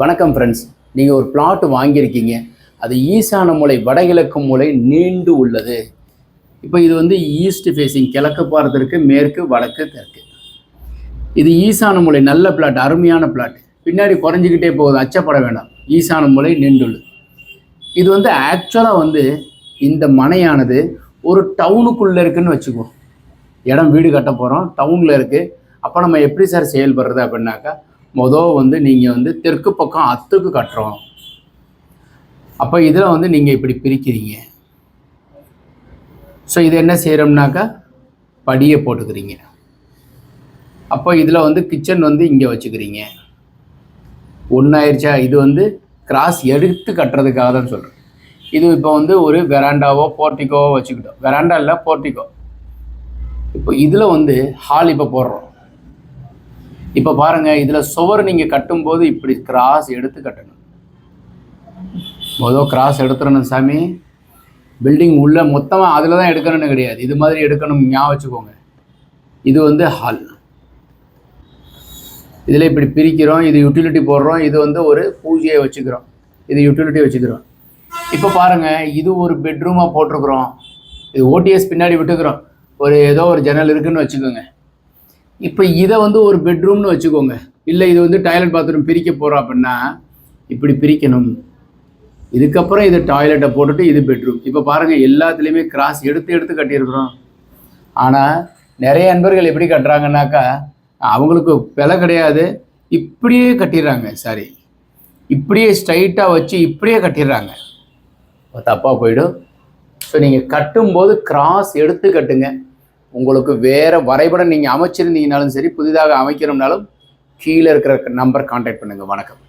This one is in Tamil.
வணக்கம் ஃப்ரெண்ட்ஸ் நீங்கள் ஒரு பிளாட் வாங்கியிருக்கீங்க. அது ஈசான மூலை வடகிழக்கு மூலை நீண்டு உள்ளது. இப்போ இது வந்து ஈஸ்ட் ஃபேஸிங் கிழக்கு பார்த்திருக்கு மேற்கு வடக்கு தெற்கு. இது ஈசான மூலை நல்ல பிளாட் அருமையான பிளாட் பின்னாடி குறைஞ்சிக்கிட்டே போகுது அச்சப்பட வேண்டாம் ஈசான மூலை நீண்டுள்ளது. இது வந்து ஆக்சுவலாக வந்து இந்த மனையானது ஒரு டவுனுக்குள்ளே இருக்குன்னு வச்சுக்குவோம் இடம் வீடு கட்ட போகிறோம் டவுனில் இருக்குது அப்போ நம்ம எப்படி சார் செயல்படுறது அப்படின்னாக்கா மொதல் வந்து நீங்கள் வந்து தெற்கு பக்கம் அத்துக்கு கட்டுறோம். அப்போ இதில் வந்து நீங்கள் இப்படி பிரிக்கிறீங்க. ஸோ இது என்ன செய்கிறோம்னாக்கா படியை போட்டுக்கிறீங்க. அப்போ இதில் வந்து கிச்சன் வந்து இங்கே வச்சுக்கிறீங்க. ஒன்றாயிருச்சா இது வந்து கிராஸ் எடுத்து கட்டுறதுக்காக தான் சொல்கிறேன் இது இப்போ வந்து ஒரு வெராண்டாவோ போர்ட்டிக்கோவோ வச்சுக்கிட்டோம். வெராண்டா இல்லை போர்ட்டிக்கோ இப்போ இதில் வந்து ஹால் இப்போ போடுறோம். இப்போ பாருங்கள் இதில் சுவர் நீங்கள் கட்டும்போது இப்படி கிராஸ் எடுத்து கட்டணும். மொதல் கிராஸ் எடுத்துடணும் சாமி. பில்டிங் உள்ள மொத்தமாக அதில் தான் எடுக்கணும்னு கிடையாது. இது மாதிரி எடுக்கணும் ஞாபகம் வச்சுக்கோங்க. இது வந்து ஹால் இதில் இப்படி பிரிக்கிறோம் இது யூட்டிலிட்டி போடுறோம் இது வந்து ஒரு பூஜையை வச்சுக்கிறோம். இது யூட்டிலிட்டி வச்சுக்கிறோம். இப்போ பாருங்கள் இது ஒரு பெட்ரூமாக போட்டிருக்கிறோம். இது ஓடிஎஸ் பின்னாடி விட்டுக்கிறோம். ஒரு ஏதோ ஒரு ஜன்னல் இருக்குன்னு வச்சுக்கோங்க. இப்போ இதை வந்து ஒரு பெட்ரூம்னு வச்சுக்கோங்க. இல்லை இது வந்து டாய்லெட் பாத்ரூம் பிரிக்க போகிறோம் அப்படின்னா இப்படி பிரிக்கணும். இதுக்கப்புறம் இது டாய்லெட்டை போட்டுட்டு இது பெட்ரூம் இப்போ பாருங்கள் எல்லாத்துலேயுமே கிராஸ் எடுத்து எடுத்து கட்டியிருக்கிறோம். ஆனால் நிறைய நண்பர்கள் எப்படி கட்டுறாங்கன்னாக்கா அவங்களுக்கு விலை கிடையாது. இப்படியே கட்டிடுறாங்க சாரி இப்படியே ஸ்ட்ரைட்டாக வச்சு இப்படியே கட்டிடுறாங்க. தப்பாக போயிடும். ஸோ நீங்கள் கட்டும்போது கிராஸ் எடுத்து கட்டுங்க. உங்களுக்கு வேறு வரைபடம் நீங்கள் அமைச்சிருந்தீங்கனாலும் சரி புதிதாக அமைக்கிறோம்னாலும் கீழே இருக்கிற நம்பர் காண்டாக்ட் பண்ணுங்கள் வணக்கம்.